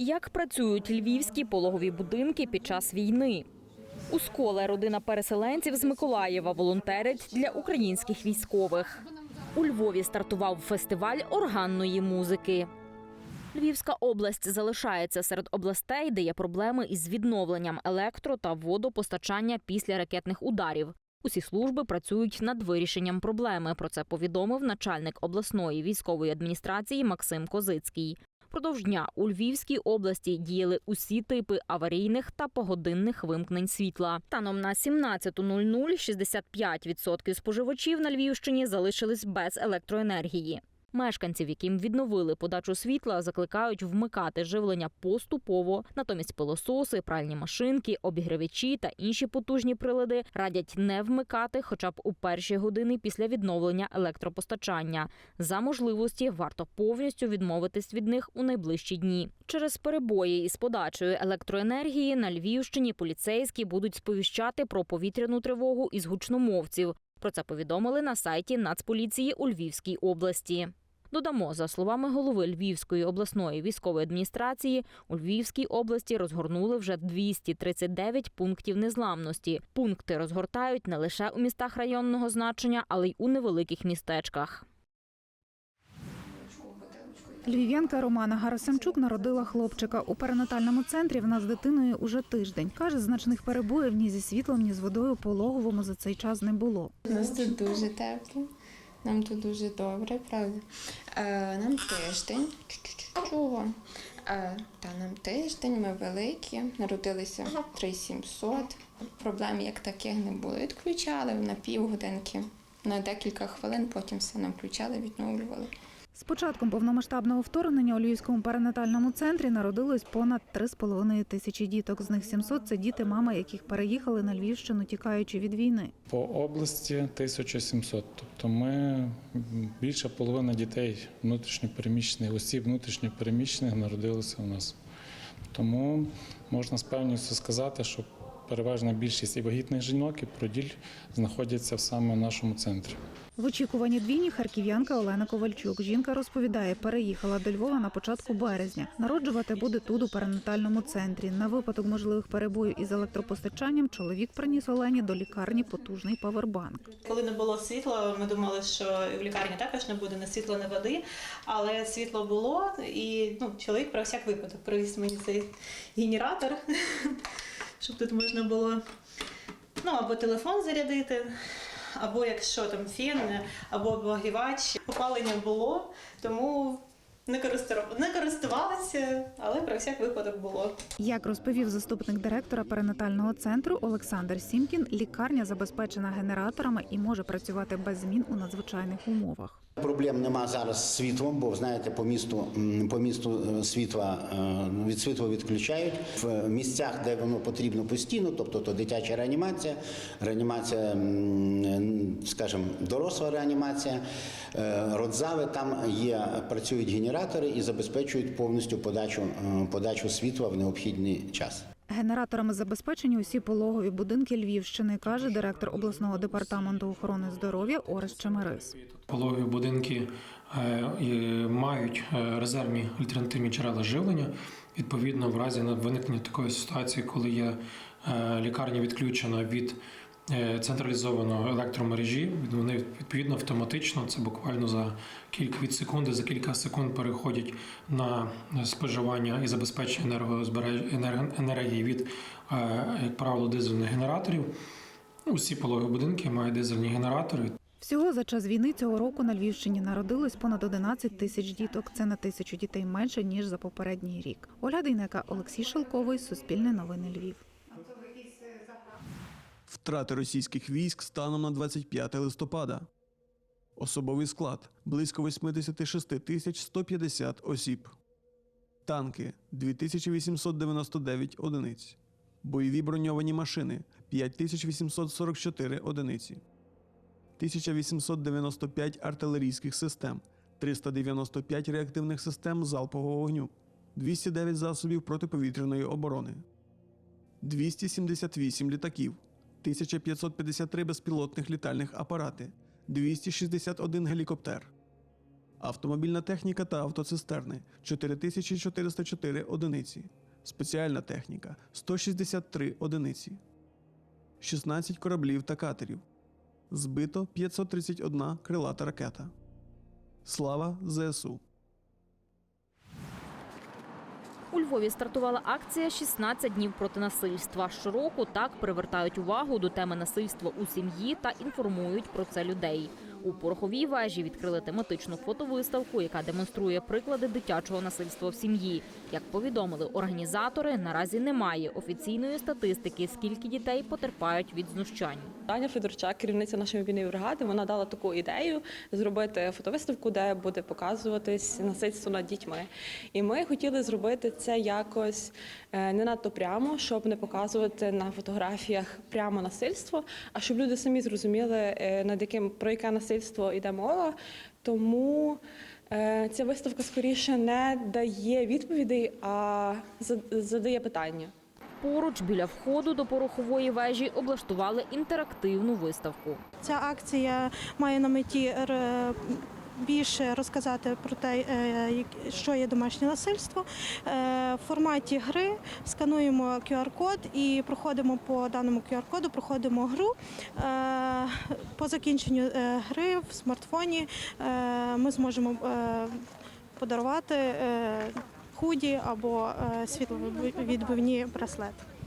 Як працюють львівські пологові будинки під час війни? У сколе родина переселенців з Миколаєва волонтерить для українських військових. У Львові стартував фестиваль органної музики. Львівська область залишається серед областей, де є проблеми із відновленням електро та водопостачання після ракетних ударів. Усі служби працюють над вирішенням проблеми. Про це повідомив начальник обласної військової адміністрації Максим Козицький. Продовж дня у Львівській області діяли усі типи аварійних та погодинних вимкнень світла. Станом на 17.00 65% споживачів на Львівщині залишились без електроенергії. Мешканців, яким відновили подачу світла, закликають вмикати живлення поступово. Натомість пилососи, пральні машинки, обігрівачі та інші потужні прилади радять не вмикати хоча б у перші години після відновлення електропостачання. За можливості варто повністю відмовитись від них у найближчі дні. Через перебої із подачею електроенергії на Львівщині поліцейські будуть сповіщати про повітряну тривогу із гучномовців. Про це повідомили на сайті Нацполіції у Львівській області. Додамо, за словами голови Львівської обласної військової адміністрації, у Львівській області розгорнули вже 239 пунктів незламності. Пункти розгортають не лише у містах районного значення, але й у невеликих містечках. Львів'янка Романа Гарасимчук народила хлопчика у перинатальному центрі. Вона з дитиною уже тиждень. Каже, значних перебоїв ні зі світлом, ні з водою пологовому за цей час не було. У нас тут дуже тепло, нам тут дуже добре, правда. Е, нам тиждень. Чого? Е, та нам тиждень, ми великі, народилися 3700. Проблем як таких не було. Відключали на півгодинки, на декілька хвилин, потім все нам включали, відновлювали. З початком повномасштабного вторгнення у Львівському перинатальному центрі народилось понад 3,5 тисячі діток. З них 700 – це діти, мами яких переїхали на Львівщину, тікаючи від війни. По області 1700. Тобто ми м, більше половини дітей внутрішньопереміщених, осіб внутрішньопереміщених народилися у нас. Тому можна з певністю сказати, що переважна більшість і вагітних жінок, і проділь знаходяться саме в нашому центрі. В очікуванні двійні харків'янка Олена Ковальчук. Жінка розповідає, переїхала до Львова на початку березня. Народжувати буде тут у перинатальному центрі. На випадок можливих перебоїв із електропостачанням чоловік приніс Олені до лікарні потужний павербанк. Коли не було світла, ми думали, що в лікарні також не буде ні світла, ні води, але світло було, і ну, чоловік про всяк випадок привіз мені цей генератор, щоб тут можна було ну, або телефон зарядити, або якщо там фен, або обогрівач. Опалення було, тому не не користувалася, але про всяк випадок було. Як розповів заступник директора перинатального центру Олександр Сімкін, лікарня забезпечена генераторами і може працювати без змін у надзвичайних умовах. Проблем нема зараз з світлом, бо знаєте, по місту по місту е, світла е, від світла відключають в місцях, де воно потрібно постійно, тобто то дитяча реанімація, реанімація, скажімо, доросла реанімація, е, родзави. Там є працюють генератори і забезпечують повністю подачу е, подачу світла в необхідний час. Генераторами забезпечені усі пологові будинки Львівщини, каже директор обласного департаменту охорони здоров'я Орес Чемерис. Пологові будинки е, мають е, резервні альтернативні джерела живлення. Відповідно, в разі виникнення такої ситуації, коли є лікарня відключена від централізованої електромережі, вони відповідно автоматично, це буквально за кілька від секунди, за кілька секунд переходять на споживання і забезпечення енергозбереж- енергії від, е, як правило, дизельних генераторів. Усі пологові будинки мають дизельні генератори. Всього за час війни цього року на Львівщині народилось понад 11 тисяч діток. Це на тисячу дітей менше ніж за попередній рік. Оля Дейнека, Олексій Шелковий, Суспільне новини Львів. Втрати російських військ станом на 25 листопада. Особовий склад близько 86 тисяч 150 осіб. Танки 2899 одиниць. Бойові броньовані машини 5844 одиниці. 1895 артилерійських систем, 395 реактивних систем залпового вогню, 209 засобів протиповітряної оборони, 278 літаків, 1553 безпілотних літальних апарати, 261 гелікоптер, автомобільна техніка та автоцистерни 4404 одиниці, спеціальна техніка 163 одиниці, 16 кораблів та катерів. Збито 531 крилата ракета. Слава ЗСУ! У Львові стартувала акція «16 днів проти насильства. Щороку так привертають увагу до теми насильства у сім'ї та інформують про це людей. У пороховій вежі відкрили тематичну фотовиставку, яка демонструє приклади дитячого насильства в сім'ї. Як повідомили організатори, наразі немає офіційної статистики, скільки дітей потерпають від знущань. Таня Федорчак, керівниця нашої мобільної бригади, вона дала таку ідею зробити фотовиставку, де буде показуватись насильство над дітьми. І ми хотіли зробити це якось не надто прямо, щоб не показувати на фотографіях прямо насильство, а щоб люди самі зрозуміли, е, над яким про яке насильство йде мова. Тому е, ця виставка скоріше не дає відповідей, а за- задає питання. Поруч біля входу до порохової вежі облаштували інтерактивну виставку. Ця акція має на меті більше розказати про те, е, що є домашнє насильство. Е, В форматі гри скануємо QR-код і проходимо по даному QR-коду, проходимо гру. Е, По закінченню гри в смартфоні ми зможемо подарувати худі або світловідбивні браслети.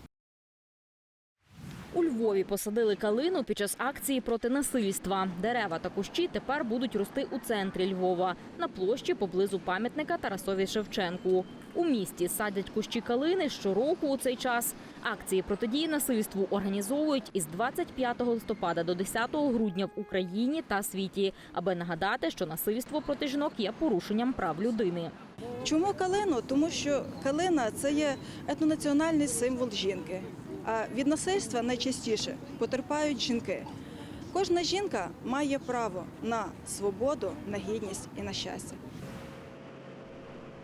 У Львові посадили калину під час акції проти насильства. Дерева та кущі тепер будуть рости у центрі Львова на площі поблизу пам'ятника Тарасові Шевченку. У місті садять кущі калини щороку у цей час. Акції протидії насильству організовують із 25 листопада до 10 грудня в Україні та світі, аби нагадати, що насильство проти жінок є порушенням прав людини. Чому калину? Тому що калина це є етнонаціональний символ жінки. А від насильства найчастіше потерпають жінки. Кожна жінка має право на свободу, на гідність і на щастя.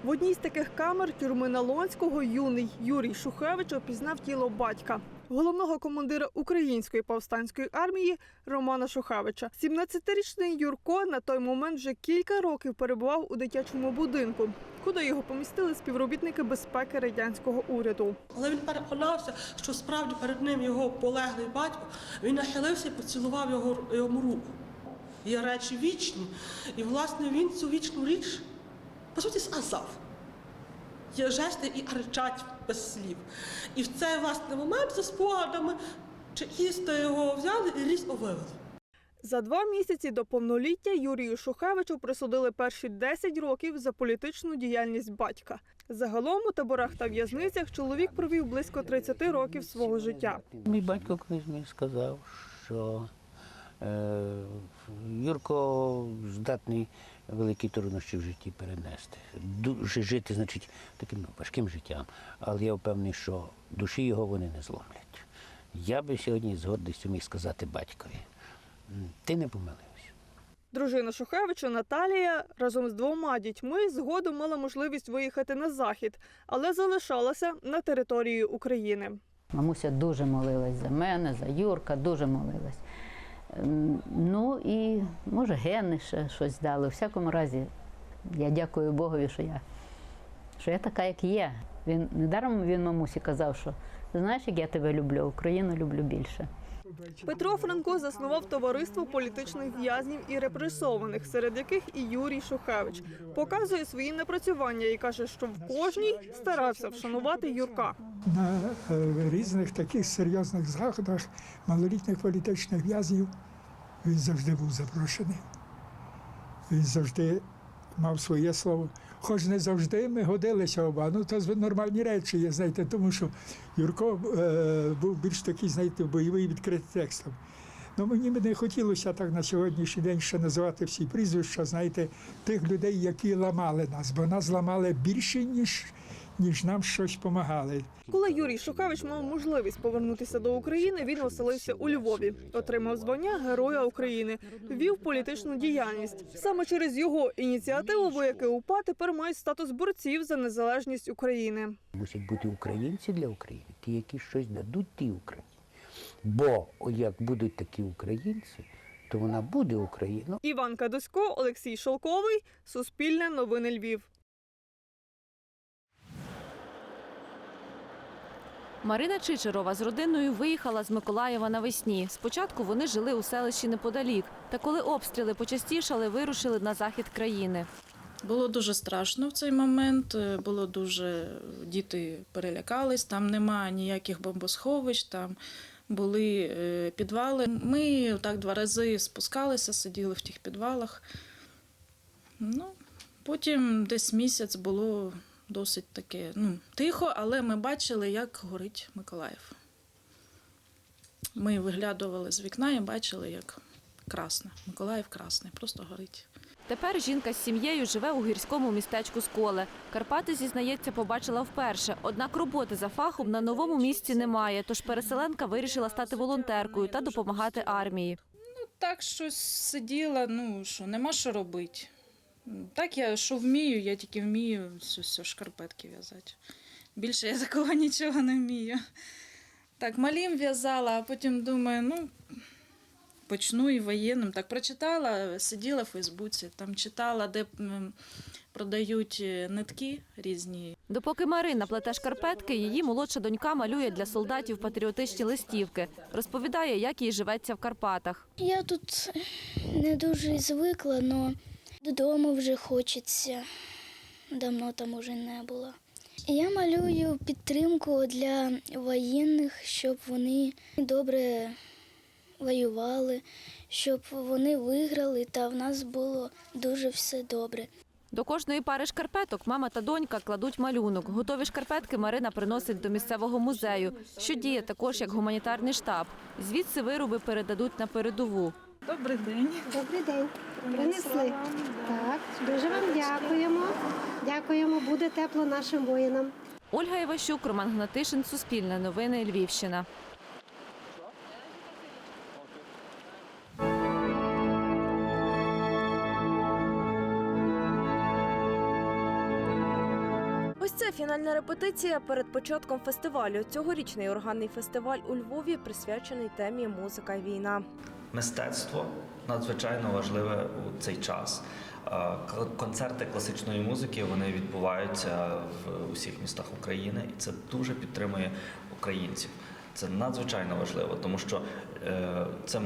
В одній з таких камер тюрми Налонського юний Юрій Шухевич опізнав тіло батька, головного командира української повстанської армії Романа Шухевича. 17-річний Юрко на той момент вже кілька років перебував у дитячому будинку, куди його помістили співробітники безпеки радянського уряду. Але він переконався, що справді перед ним його полеглий батько, він нахилився і поцілував його йому руку. Є речі вічні, і власне він цю вічну річ по суті сказав. Є жести і речать без слів. І в цей власне момент за спогадами чекісти його взяли і ліс овивели. За два місяці до повноліття Юрію Шухевичу присудили перші 10 років за політичну діяльність батька. Загалом у таборах та в'язницях чоловік провів близько 30 років свого життя. Мій батько колись мені сказав, що е, Юрко здатний великі труднощі в житті перенести. Дуже жити, значить, таким ну, важким життям. Але я впевнений, що душі його вони не зломлять. Я би сьогодні з гордістю міг сказати батькові, ти не помилився. Дружина Шухевича Наталія разом з двома дітьми згодом мала можливість виїхати на захід, але залишалася на території України. Мамуся дуже молилась за мене, за Юрка, дуже молилась. Ем, Ну і може гени ще щось дали. У всякому разі, я дякую Богові, що я, що я така, як є. Він недаром він мамусі казав, що знаєш, як я тебе люблю, Україну люблю більше. Петро Франко заснував товариство політичних в'язнів і репресованих, серед яких і Юрій Шухевич. Показує свої напрацювання і каже, що в кожній старався вшанувати Юрка. на е, різних таких серйозних заходах малолітніх політичних в'язнів він завжди був запрошений. Він завжди мав своє слово. Хоч не завжди ми годилися оба. Ну, то нормальні речі є, знаєте, тому що Юрко е, був більш такий, знаєте, бойовий відкритий текстом. Ну, мені не хотілося так на сьогоднішній день ще називати всі прізвища, знаєте, тих людей, які ламали нас, бо нас ламали більше, ніж, ніж нам щось допомагали. Коли Юрій Шухевич мав можливість повернутися до України, він оселився у Львові, отримав звання Героя України, вів політичну діяльність. Саме через його ініціативу вояки УПА тепер мають статус борців за незалежність України. Мусять бути українці для України, ті, які щось дадуть тій Україні. Бо як будуть такі українці, то вона буде Україною. Іван Кадусько, Олексій Шолковий, Суспільне новини Львів. Марина Чичерова з родиною виїхала з Миколаєва навесні. Спочатку вони жили у селищі неподалік. Та коли обстріли почастішали, вирушили на захід країни. Було дуже страшно в цей момент. е, Було дуже діти перелякались. Там немає ніяких бомбосховищ, там були е, підвали. Ми так два рази спускалися, сиділи в тих підвалах. Ну, потім десь місяць було досить таке ну, тихо, але ми бачили, як горить Миколаїв. Ми виглядували з вікна і бачили, як красне. Миколаїв красний, просто горить. Тепер жінка з сім'єю живе у гірському містечку Сколе. Карпати, зізнається, побачила вперше. Однак роботи за фахом на новому місці немає. Тож переселенка вирішила стати волонтеркою та допомагати армії. Ну Так щось сиділа, ну що, нема що робити. Так я що вмію, я тільки вмію все, все шкарпетки в'язати. Більше я такого нічого не вмію. Так, малім в'язала, а потім думаю, ну, почну і воєнним. Так прочитала, сиділа в Фейсбуці, там читала, де продають е, нитки різні. Допоки Марина плете шкарпетки, її молодша донька малює для солдатів патріотичні листівки. Розповідає, як їй живеться в Карпатах. Я тут не дуже звикла, але додому вже хочеться. Давно там уже не було. Я малюю підтримку для воєнних, щоб вони добре воювали, щоб вони виграли, та в нас було дуже все добре. До кожної пари шкарпеток мама та донька кладуть малюнок. Готові шкарпетки Марина приносить до місцевого музею, що діє також як гуманітарний штаб. Звідси вироби передадуть на передову. Добрий день. Добрий день. Принесли. Так, дуже вам дякуємо. Дякуємо, буде тепло нашим воїнам. Ольга Іващук, Роман Гнатишин, Суспільне новини, Львівщина. Ось це фінальна репетиція перед початком фестивалю. Цьогорічний органний фестиваль у Львові присвячений темі Музика і війна. Мистецтво надзвичайно важливе у цей час. Е, Концерти класичної музики вони відбуваються в усіх містах України, і це дуже підтримує українців. Це надзвичайно важливо, тому що е, це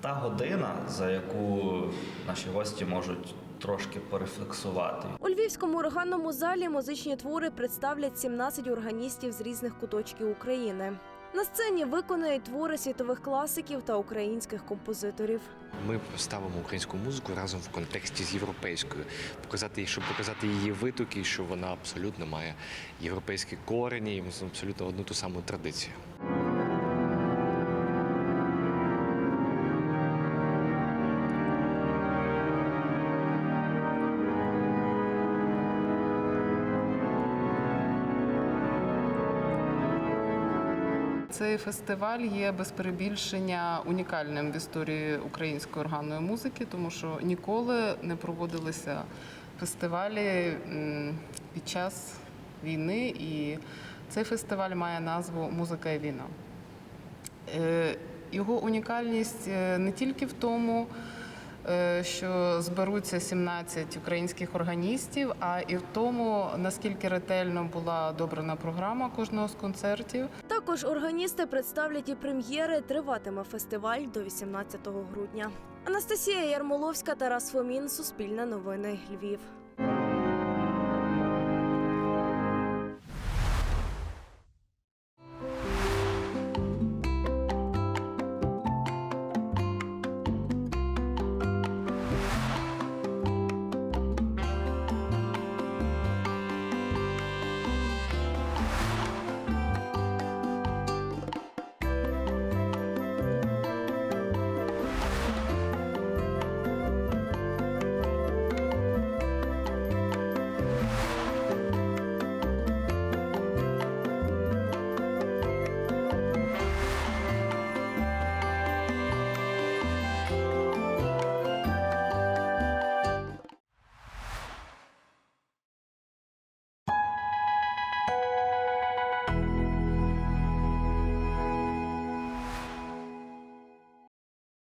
та година, за яку наші гості можуть трошки порефлексувати. У львівському органному залі музичні твори представлять 17 органістів з різних куточків України. На сцені виконають твори світових класиків та українських композиторів. Ми ставимо українську музику разом в контексті з європейською, показати, щоб показати її витоки, що вона абсолютно має європейські корені і абсолютно одну ту саму традицію. Цей фестиваль є без перебільшення унікальним в історії української органної музики, тому що ніколи не проводилися фестивалі під час війни, і цей фестиваль має назву Музика і війна. Е, Його унікальність е, не тільки в тому, що зберуться 17 українських органістів, а і в тому, наскільки ретельно була добрана програма кожного з концертів. Також органісти представлять і прем'єри. Триватиме фестиваль до 18 грудня. Анастасія Ярмоловська, Тарас Фомін, Суспільне новини, Львів.